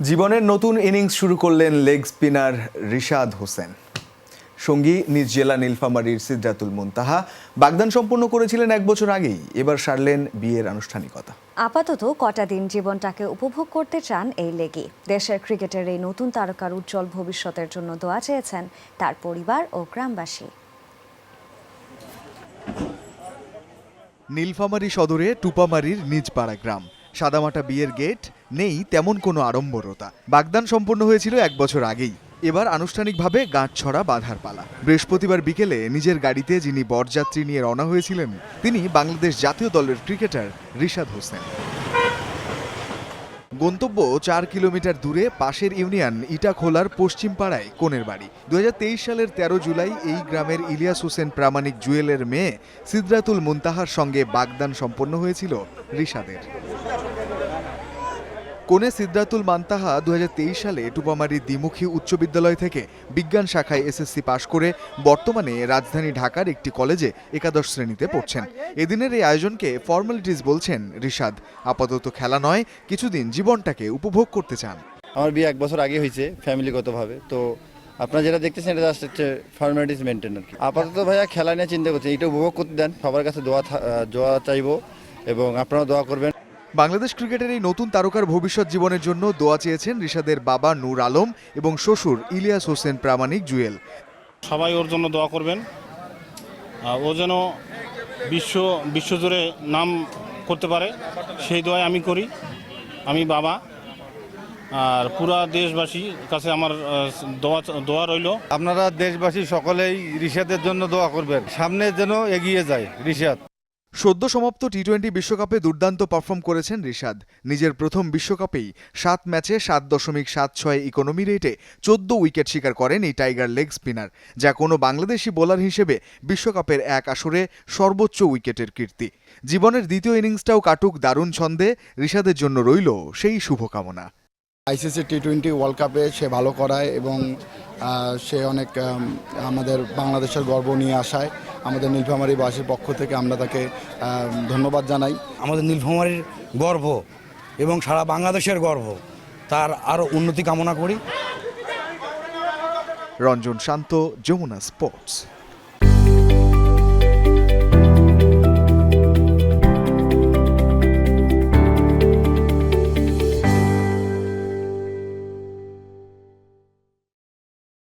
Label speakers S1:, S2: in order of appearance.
S1: জীবনের নতুন ইনিংস শুরু করলেন লেগ স্পিনার রিশাদ হোসেন। সঙ্গী নিজ জেলা নীলফামারীর সিদ্ধাতুল মুনতাহা বাগদান সম্পন্ন করেছিলেন এক বছর আগেই। এবার সারলেন বিয়ের আনুষ্ঠানিকতা।
S2: আপাতত কটা দিন জীবনটাকে উপভোগ করতে চান এই লেগি। দেশের ক্রিকেটের এই নতুন তারকার উজ্জ্বল ভবিষ্যতের জন্য দোয়া চেয়েছেন তার পরিবার ও গ্রামবাসী।
S3: নীলফামারী সদরে টুপামারির নিজপাড়া গ্রাম সাদামাটা বিয়ের গেট নেই তেমন কোনো আড়ম্বরতা। বাগদান সম্পন্ন হয়েছিল এক বছর আগেই। এবার আনুষ্ঠানিকভাবে গাঁট ছড়া বাঁধার পালা। বৃহস্পতিবার বিকেলে নিজের গাড়িতে যিনি বরযাত্রী নিয়ে রওনা হয়েছিলেন, তিনি বাংলাদেশ জাতীয় দলের ক্রিকেটার রিশাদ হোসেন। গন্তব্য চার কিলোমিটার দূরে পাশের ইউনিয়ন ইটাখোলার পশ্চিম পাড়ায় কোনের বাড়ি। দু হাজার তেইশ সালের ১৩ জুলাই এই গ্রামের ইলিয়াস হোসেন প্রামাণিক জুয়েলের মেয়ে সিদ্রাতুল মুনতাহার সঙ্গে বাগদান সম্পন্ন হয়েছিল রিশাদের। কোনে সিদ্ধাতুল মান্তাহা দু হাজার তেইশ সালে টুপামারি দ্বিমুখী উচ্চ বিদ্যালয় থেকে বিজ্ঞান শাখায় এসএসসি পাশ করে বর্তমানে রাজধানী ঢাকার একটি কলেজে একাদশ শ্রেণীতে পড়ছেন। এদিনের এই আয়োজনকে ফর্মালিটিস বলছেন রিশাদ। আপাতত খেলা নয়, কিছুদিন জীবনটাকে উপভোগ করতে চান।
S4: আমার বিয়ে এক বছর আগে হয়েছে ফ্যামিলিগতভাবে তো আপনারা যেটা দেখতেছেন, এটা জাস্ট হচ্ছে ফর্মালিটিস মেনটেন আর কি। আপাতত ভাইয়া খেলা নিয়ে চিন্তা করছেন এটা উপভোগ করতে দেন, সবার কাছে দোয়া দোয়া চাইব এবং আপনারা দোয়া করবেন।
S3: বাংলাদেশ ক্রিকেটের এই নতুন তারকার ভবিষ্যৎ জীবনের জন্য দোয়া চেয়েছেন রিশাদের বাবা নূর আলম এবং শ্বশুর ইলিয়াস হোসেন প্রামাণিক জুয়েল।
S5: সবাই ওর জন্য দোয়া করবেন। ও যেন বিশ্ব বিশ্বজুড়ে নাম করতে পারে সেই দোয়াই আমি করি। আমি বাবা আর পুরা দেশবাসীর কাছে আমার দোয়া দোয়া রইল।
S6: আপনারা দেশবাসী সকলেই রিশাদের জন্য দোয়া করবেন সামনে যেন এগিয়ে যায় রিশাদ।
S3: সদ্য সমাপ্ত টি টোয়েন্টি বিশ্বকাপে দুর্দান্ত পারফর্ম করেছেন রিশাদ। নিজের প্রথম বিশ্বকাপেই সাত ম্যাচে সাত দশমিক সাত ছয় ইকোনমি রেটে চোদ্দ উইকেট শিকার করেন এই টাইগার লেগ স্পিনার যা কোনো বাংলাদেশি বোলার হিসেবে বিশ্বকাপের এক আসরে সর্বোচ্চ উইকেটের কীর্তি। জীবনের দ্বিতীয় ইনিংসটাও কাটুক দারুণ ছন্দে রিশাদের জন্য রইল সেই শুভকামনা।
S7: আইসিসি টি টোয়েন্টি ওয়ার্ল্ড কাপে সে ভালো করায় এবং সে অনেক আমাদের বাংলাদেশের গর্ব নিয়ে আসায় আমাদের নীলফামারীবাসীর পক্ষ থেকে আমরা তাকে ধন্যবাদ জানাই।
S8: আমাদের নীলফামারীর গর্ব এবং সারা বাংলাদেশের গর্ব তার আরও উন্নতি কামনা করি।
S3: রঞ্জন শান্ত যমুনা স্পোর্টস।